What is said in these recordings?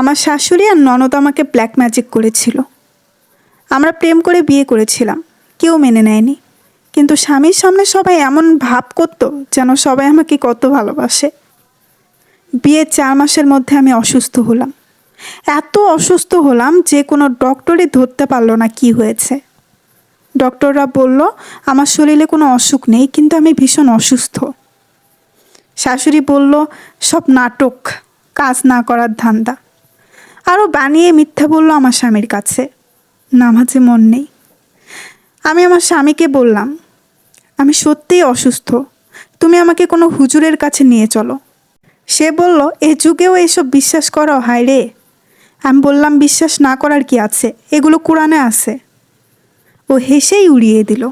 আমার শাশুড়ি আর ননদ আমাকে ব্ল্যাক ম্যাজিক করেছিল। আমরা প্রেম করে বিয়ে করেছিলাম, কেউ মেনে নেয়নি। কিন্তু স্বামীর সামনে সবাই এমন ভাব করতো যেন সবাই আমাকে কত ভালোবাসে। বিয়ের চার মাসের মধ্যে আমি অসুস্থ হলাম। এত অসুস্থ হলাম যে কোনো ডক্টরই ধরতে পারল না কি হয়েছে। ডক্টররা বলল, আমার শরীরে কোনো অসুখ নেই, কিন্তু আমি ভীষণ অসুস্থ। শাশুড়ি বলল, সব নাটক, কাজ না করার ধান্দা। আরও বানিয়ে মিথ্যা বলল আমার স্বামীর কাছে। নামাজে মন নেই। আমি আমার স্বামীকে বললাম, আমি সত্যিই অসুস্থ। তুমি আমাকে কোনো হুজুরের কাছে নিয়ে চলো। সে বলল, এ যুগেও এসব বিশ্বাস করো হায় রে। আমি বললাম, বিশ্বাস না করার কি আছে? এগুলো কোরআনে আছে। ও হেসেই উড়িয়ে দিল।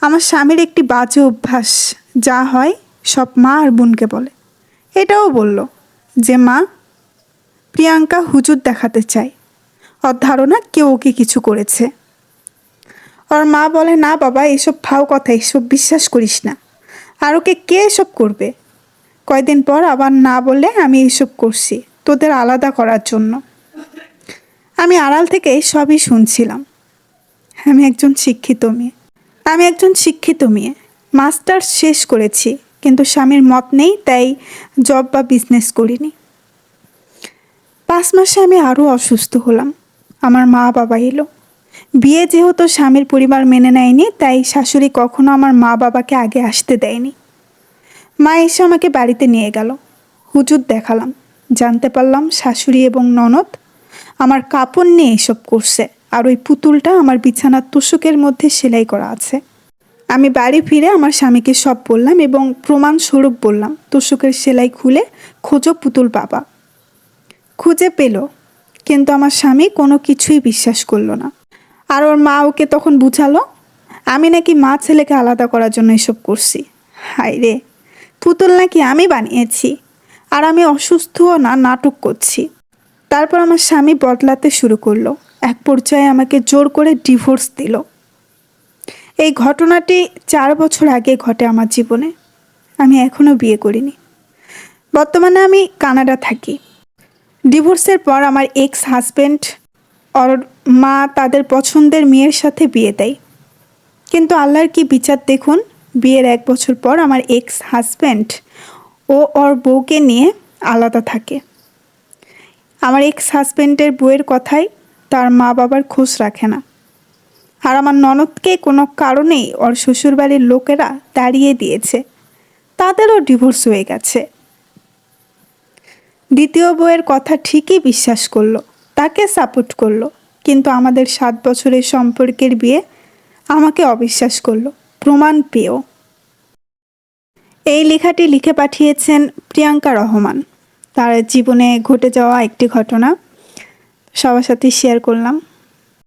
আমার স্বামীর একটি বাজে অভ্যাস, যা হয় সব মা আর বোনকে বলে। এটাও বলল যে, মা প্রিয়াঙ্কা হুজুর দেখাতে চায়। ওর ধারণা কেউ ওকে কিছু করেছে। ওর মা বলে, না বাবা, এসব ফাও কথা, এসব বিশ্বাস করিস না। আর ওকে কে এসব করবে? কয়দিন পর আবার না বলে আমি এসব করছি, তোদের আলাদা করার জন্য। আমি আড়াল থেকে সবই শুনছিলাম। আমি একজন শিক্ষিত মেয়ে। আমি একজন শিক্ষিত মেয়ে। মাস্টার্স শেষ করেছি, কিন্তু স্বামীর মত নেই, তাই জব বা বিজনেস করিনি। পাঁচ মাসে আমি আরও অসুস্থ হলাম। আমার মা বাবা এলো। বিয়ে যেহেতু স্বামীর পরিবার মেনে নেয়নি, তাই শাশুড়ি কখনো আমার মা বাবাকে আগে আসতে দেয়নি। মা এসে আমাকে বাড়িতে নিয়ে গেল। হুজুর দেখালাম। জানতে পারলাম শাশুড়ি এবং ননদ আমার কাপড় নিয়ে এসব করছে আর ওই পুতুলটা আমার বিছানার তোষকের মধ্যে সেলাই করা আছে। আমি বাড়ি ফিরে আমার স্বামীকে সব বললাম এবং প্রমাণস্বরূপ বললাম, তোষকের সেলাই খুলে খোঁজো পুতুল বাবা। খুঁজে পেল, কিন্তু আমার স্বামী কোনো কিছুই বিশ্বাস করল না। আর ওর মা ওকে তখন বুঝালো, আমি নাকি মা ছেলেকে আলাদা করার জন্য এসব করছি। হাই রে, পুতুল নাকি আমি বানিয়েছি, আর আমি অসুস্থও না, নাটক করছি। তারপর আমার স্বামী বদলাতে শুরু করল, এক পর্যায়ে আমাকে জোর করে ডিভোর্স দিল। এই ঘটনাটি চার বছর আগে ঘটে আমার জীবনে। আমি এখনও বিয়ে করিনি। বর্তমানে আমি কানাডা থাকি। ডিভোর্সের পর আমার এক্স হাজব্যান্ড ওর মা তাদের পছন্দের মেয়ের সাথে বিয়ে দেয়। কিন্তু আল্লাহর কি বিচার দেখুন? বিয়ের এক বছর পর আমার এক্স হাজব্যান্ড ও ওর বউকে নিয়ে আলাদা থাকে। আমার এক্স হাজব্যান্ডের বউয়ের কথাই তার মা বাবার খোঁজ রাখে না। আর আমার ননদকে কোনো কারণেই ওর শ্বশুরবাড়ির লোকেরা দাঁড়িয়ে দিয়েছে। তাদেরও ডিভোর্স হয়ে গেছে। দ্বিতীয় বউয়ের কথা ঠিকই বিশ্বাস করল, তাকে সাপোর্ট করল, কিন্তু আমাদের সাত বছরের সম্পর্কের বিয়ে আমাকে অবিশ্বাস করল, প্রমাণ পেয়েও। এই লেখাটি লিখে পাঠিয়েছেন প্রিয়াঙ্কা রহমান। তার জীবনে ঘটে যাওয়া একটি ঘটনা সবার সাথে শেয়ার করলাম।